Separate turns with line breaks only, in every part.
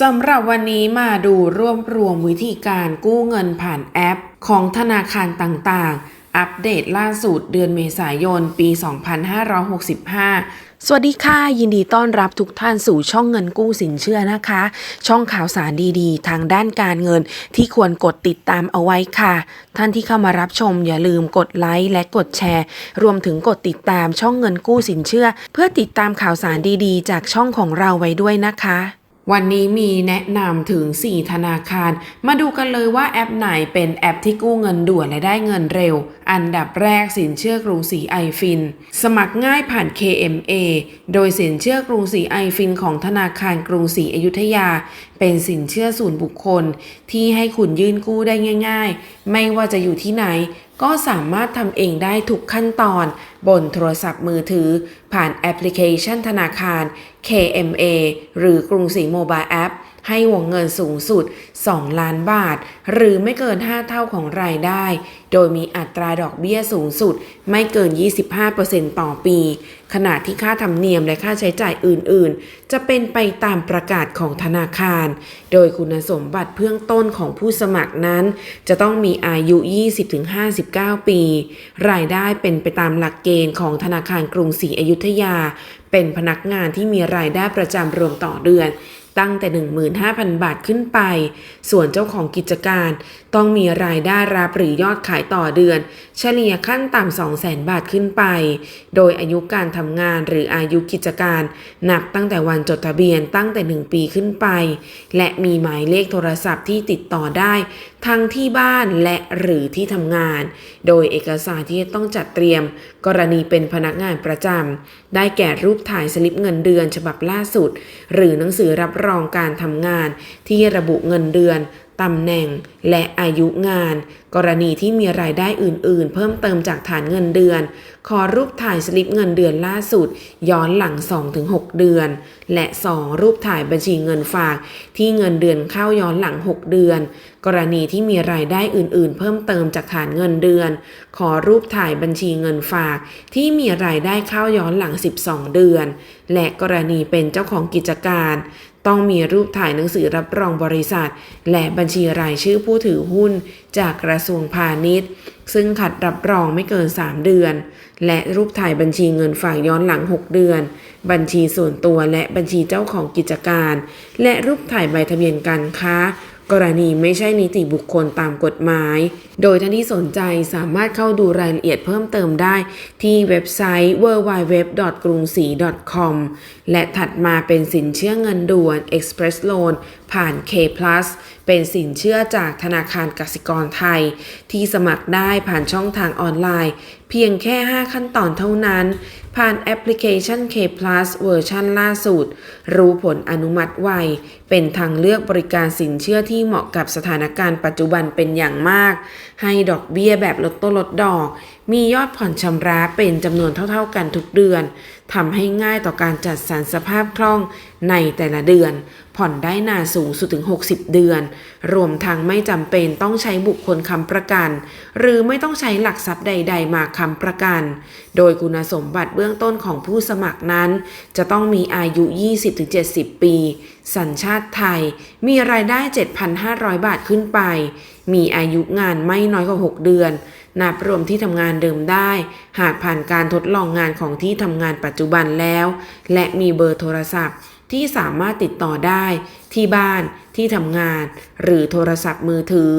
สำหรับวันนี้มาดูรวบรวมวิธีการกู้เงินผ่านแอป ของธนาคารต่างๆ อัปเดตล่าสุดเดือนเมษายน ปี 2565สวัสดีค่ะ ยินดีต้อนรับทุกท่านสู่ช่องเงินกู้สินเชื่อนะคะ ช่องข่าวสารดีๆ ทางด้านการเงินที่ควรกดติดตามเอาไว้ค่ะ ท่านที่เข้ามารับชมอย่าลืมกดไลค์และกดแชร์ รวมถึงกดติดตามช่องเงินกู้สินเชื่อ เพื่อติดตามข่าวสารดีๆ จากช่องของเราไว้ด้วยนะคะ วันนี้มีแนะนำถึง 4 ธนาคาร มาดูกันเลยว่าแอปไหนเป็นแอปที่กู้เงินด่วนและได้เงินเร็ว อันดับแรกสินเชื่อกรุงศรีไอฟิน สมัครง่ายผ่าน KMA โดยสินเชื่อกรุงศรีไอฟินของธนาคารกรุงศรีอยุธยา เป็นสินเชื่อส่วนบุคคล ที่ให้คุณยื่นกู้ได้ง่าย ๆ ไม่ว่าจะอยู่ที่ไหน ก็สามารถทำเองได้ทุกขั้นตอน บนโทรศัพท์มือถือ ผ่านแอปพลิเคชันธนาคาร KMA หรือกรุงศรีโมบายแอป ให้วงเงินสูงสุด 2 ล้านบาท หรือไม่เกิน 5 เท่าของรายได้ โดยมีอัตราดอกเบี้ยสูงสุด ไม่เกิน 25%ต่อปี ขณะที่ค่าธรรมเนียมและค่าใช้จ่ายอื่น ๆ จะเป็นไปตามประกาศของธนาคาร โดยคุณสมบัติเบื้องต้นของผู้สมัครนั้น จะต้องมีอายุ 20-59 ปี รายได้เป็นไปตามหลักเกณฑ์ของธนาคารกรุงศรีอยุธยา เป็นพนักงานที่มีรายได้ประจำรวมต่อเดือน ตั้งแต่ 15,000 บาทขึ้นไป ส่วนเจ้าของกิจการ ต้องมีรายได้รับหรือยอดขายต่อเดือน เฉลี่ยขั้นต่ำ200,000 บาทขึ้นไป โดยอายุการทำงานหรืออายุกิจการ นับตั้งแต่วันจดทะเบียนตั้งแต่ 1 ปีขึ้นไป และมีหมายเลขโทรศัพท์ที่ติดต่อได้ ทั้งที่บ้านและหรือที่ทำงาน โดยเอกสารที่ต้องจัดเตรียม กรณีเป็นพนักงานประจำ ได้แก่รูปถ่ายสลิปเงินเดือนฉบับล่าสุด หรือหนังสือรับรองการทำงานที่ระบุเงินเดือนตำแหน่ง และอายุงาน กรณีที่มีรายได้อื่น ๆ เพิ่มเติมจากฐานเงินเดือน ขอรูปถ่ายสลิปเงินเดือนล่าสุด ย้อนหลัง 2-6 เดือน และ 2 รูปถ่ายบัญชีเงินฝาก ที่เงินเดือนเข้าย้อนหลัง 6 เดือน กรณีที่มีรายได้อื่น ๆ เพิ่มเติมจากฐานเงินเดือน ขอรูปถ่ายบัญชีเงินฝาก ที่มีรายได้เข้าย้อนหลัง 12 เดือน และกรณีเป็นเจ้าของกิจการ ต้องมีรูปถ่ายหนังสือรับรองบริษัท และบัญชีรายชื่อผู้ถือหุ้น จากกระทรวงพาณิชย์ ซึ่งขัดรับรองไม่เกิน 3 เดือน และรูปถ่ายบัญชีเงินฝากย้อนหลัง 6 เดือน บัญชีส่วนตัวและบัญชีเจ้าของกิจการ และรูปถ่ายใบทะเบียนการค้า กรณีไม่ใช่นิติบุคคลตามกฎหมาย โดยท่านที่สนใจสามารถเข้าดูรายละเอียดเพิ่มเติมได้ ที่เว็บไซต์ www.grungsi.com และถัดมาเป็นสินเชื่อเงินด่วน Express Loan ผ่าน K เป็นสินเชื่อจากธนาคารกสิกรไทย ที่สมัครได้ผ่านช่องทางออนไลน์ เพียงแค่ 5 ขั้นตอนเท่านั้น ผ่านแอปพลิเคชัน K Plus เวอร์ชันล่าสุด รู้ผลอนุมัติไว เป็นทางเลือกบริการสินเชื่อที่เหมาะกับสถานการณ์ปัจจุบันเป็นอย่างมาก ให้ดอกเบี้ยแบบลดต้นลดดอกมียอดผ่อนชำระเป็นจำนวนเท่าๆกันทุกเดือนทำให้ง่ายต่อการจัดสรรสภาพคล่องในแต่ละเดือน ผ่อนได้นานสูงสุดถึง 60 เดือน รวมทั้งไม่จำเป็นต้องใช้บุคคลค้ำประกัน หรือไม่ต้องใช้หลักทรัพย์ใด ๆ มาค้ำประกัน โดยคุณสมบัติเบื้องต้นของผู้สมัครนั้น จะต้องมีอายุ 20-70 ปี สัญชาติไทย มีรายได้ 7,500 บาทขึ้นไป มีอายุงานไม่น้อยกว่า 6 เดือน นับรวมที่ทำงานเดิมได้ หากผ่านการทดลองงานของที่ทำงานปัจจุบันแล้ว และมีเบอร์โทรศัพท์ที่สามารถติดต่อได้ ที่บ้าน ที่ทำงาน หรือโทรศัพท์มือถือ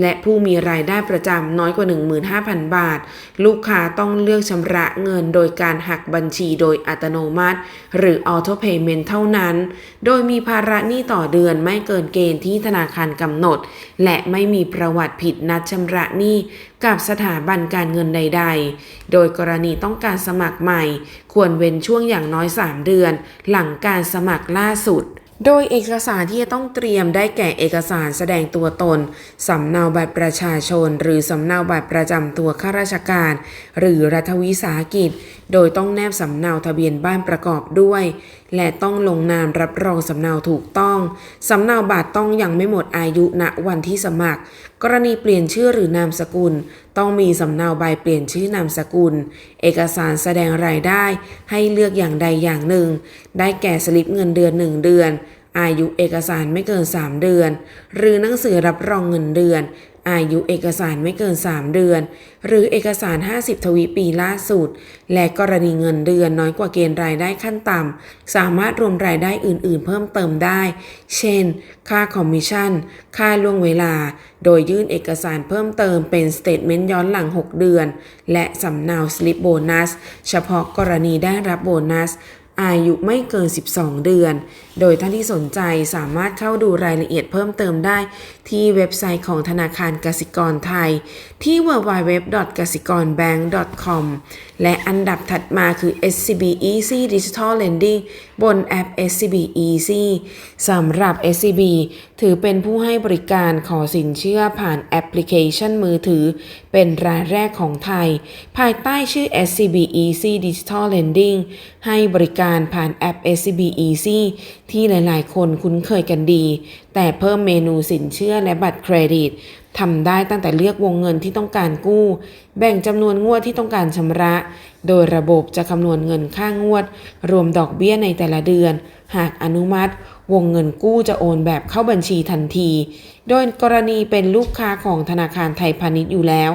และผู้มีรายได้ประจำน้อยกว่า 15,000 บาท ลูกค้าต้องเลือกชำระเงินโดยการหักบัญชีโดยอัตโนมัติ หรือ Auto Payment เท่านั้น โดยมีภาระหนี้ต่อเดือนไม่เกินเกณฑ์ที่ธนาคารกำหนด และไม่มีประวัติผิดนัดชำระหนี้กับสถาบันการเงินใด ๆ โดยกรณีต้องการสมัครใหม่ ควรเว้นช่วงอย่างน้อย 3 เดือน หลังการสมัครล่าสุด โดยเอกสารที่จะต้องเตรียมได้แก่เอกสารแสดงตัวตน สำเนาบัตรประชาชน หรือสำเนาบัตรประจำตัวข้าราชการ หรือรัฐวิสาหกิจ โดยต้องแนบสำเนาทะเบียนบ้านประกอบด้วย และต้องลงนามรับรองสำเนาถูกต้อง สำเนาบัตรต้องยังไม่หมดอายุณวันที่สมัคร กรณีเปลี่ยนชื่อหรือนามสกุลต้องมีสำเนาใบเปลี่ยนชื่อนามสกุล เอกสารแสดงรายได้ให้เลือกอย่างใดอย่างหนึ่ง ได้แก่สลิปเงินเดือน 1 เดือน อายุเอกสารไม่เกิน 3 เดือน หรือหนังสือรับรองเงินเดือนอายุเอกสารไม่เกิน 3 เดือน หรือเอกสาร 50 ทวีปีล่าสุด และกรณีเงินเดือนน้อยกว่าเกณฑ์รายได้ขั้นต่ำ สามารถรวมรายได้อื่น ๆ เพิ่มเติมได้ เช่น ค่าคอมมิชชั่น ค่าล่วงเวลา โดยยื่นเอกสารเพิ่มเติมเป็นสเตทเมนต์ย้อนหลัง 6 เดือน และสำเนาสลิปโบนัส เฉพาะกรณีได้รับโบนัส อายุไม่เกิน 12 เดือน โดยท่านที่สนใจสามารถเข้าดูรายละเอียดเพิ่มเติมได้ ที่เว็บไซต์ของธนาคารกสิกรไทย ที่ www. กสิกร bank. com และอันดับถัดมาคือ SCB Easy Digital Lending บนแอป SCB Easy สำหรับ SCB ถือเป็นผู้ให้บริการขอสินเชื่อผ่านแอปพลิเคชันมือถือ เป็นรายแรกของไทย ภายใต้ชื่อ SCB Easy Digital Lending ให้บริการผ่านแอป SCB Easy ที่หลายๆ คนคุ้นเคยกันดี แต่เพิ่มเมนูสินเชื่อและบัตรเครดิตทำได้ตั้งแต่เลือกวงเงินที่ต้องการกู้ แบ่งจำนวนงวดที่ต้องการชำระ โดยระบบจะคำนวณเงินค่างวด รวมดอกเบี้ยในแต่ละเดือน หากอนุมัติ วงเงินกู้จะโอนแบบเข้าบัญชีทันที โดยกรณีเป็นลูกค้าของธนาคารไทยพาณิชย์อยู่แล้ว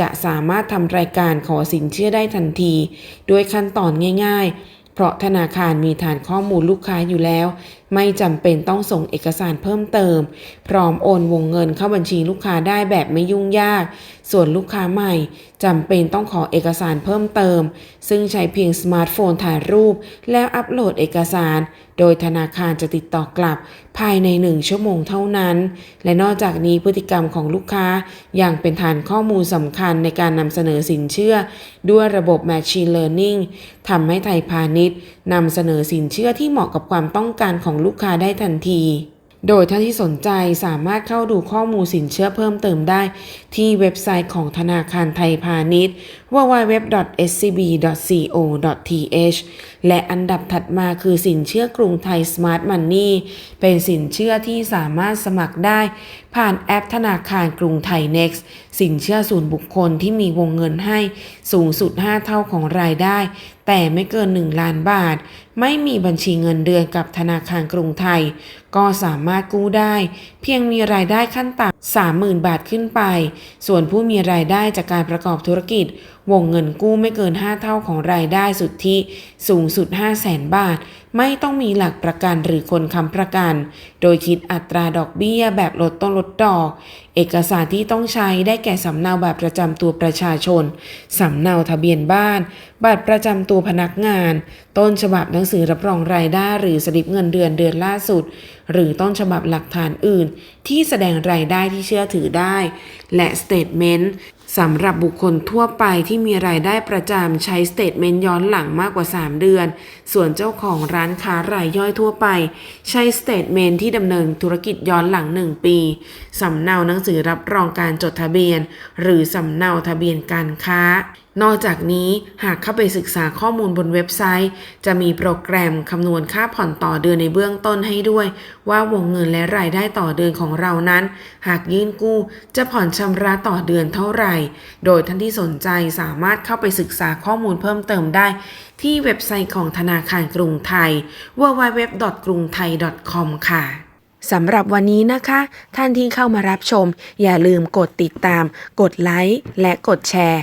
จะสามารถทำรายการขอสินเชื่อได้ทันที ด้วยขั้นตอนง่าย ๆ เพราะธนาคารมีฐานข้อมูลลูกค้าอยู่แล้ว ไม่จำเป็นต้องส่งเอกสารเพิ่มเติม พร้อมโอนวงเงินเข้าบัญชีลูกค้าได้แบบไม่ยุ่งยาก ส่วนลูกค้าใหม่ จำเป็นต้องขอเอกสารเพิ่มเติม ซึ่งใช้เพียงสมาร์ทโฟนถ่ายรูป แล้วอัปโหลดเอกสาร โดยธนาคารจะติดต่อกลับ ภายในหนึ่งชั่วโมงเท่านั้น และนอกจากนี้พฤติกรรมของลูกค้ายังเป็นฐานข้อมูลสำคัญในการนำเสนอสินเชื่อ ด้วยระบบ Machine Learning ทำให้ไทยพาณิชย์นำเสนอสินเชื่อที่เหมาะกับความต้องการของลูกค้าได้ทันที โดยท่านที่สนใจสามารถเข้าดูข้อมูลสินเชื่อเพิ่มเติมได้ ที่เว็บไซต์ของธนาคารไทยพาณิชย์ www.scb.co.th และอันดับถัดมาคือสินเชื่อกรุงไทย Smart Money เป็นสินเชื่อที่สามารถสมัครได้ผ่านแอปธนาคารกรุงไทย Next สินเชื่อส่วนบุคคลที่มีวงเงินให้สูงสุด 5 เท่าของรายได้ แต่ไม่เกิน 1 ล้านบาท ไม่มีบัญชีเงินเดือนกับธนาคารกรุงไทย ก็สามารถกู้ได้ เพียงมีรายได้ขั้นต่ำ30,000 บาทขึ้นไป ส่วนผู้มีรายได้จากการประกอบธุรกิจ วงเงินกู้ไม่เกิน 5 เท่าของรายได้สุทธิสูงสุด 5 0 0แสนบาท ไม่ต้องมีหลักประกันหรือคนค้ำประกัน โดยคิดอัตราดอกเบี้ยแบบลดต้นลดดอกเอกสารที่ต้องใช้ได้แก่สำเนาบัตรประจำตัวประชาชน สำเนาทะเบียนบ้าน บัตรประจำตัวพนักงาน ต้นฉบับหนังสือรับรองรายได้ หรือสลิปเงินเดือนเดือนล่าสุด หรือต้นฉบับหลักฐานอื่น ที่แสดงรายได้ที่เชื่อถือได้ และสเตทเมนต์ สำหรับบุคคลทั่วไปที่มีรายได้ประจำใช้สเตทเมนต์ย้อนหลังมากกว่า 3 เดือน ส่วนเจ้าของร้านค้ารายย่อยทั่วไป ใช้สเตทเมนต์ที่ดำเนินธุรกิจย้อนหลัง 1 ปีสำเนาหนังสือรับรองการจดทะเบียน หรือสำเนาทะเบียนการค้า นอกจากนี้หากเข้าไปศึกษาข้อมูลบนเว็บไซต์ จะมีโปรแกรมคำนวณค่าผ่อนต่อเดือนในเบื้องต้นให้ด้วย ว่าวงเงินและรายได้ต่อเดือนของเรานั้น หากยื่นกู้จะผ่อนชำระต่อเดือนเท่าไหร่ โดยท่านที่สนใจสามารถเข้าไปศึกษาข้อมูลเพิ่มเติมได้ ที่เว็บไซต์ของธนาคารกรุงไทย www.grungthai.com ค่ะสำหรับวันนี้นะคะ ท่านที่เข้ามารับชม อย่าลืมกดติดตาม กดไลค์และกดแชร์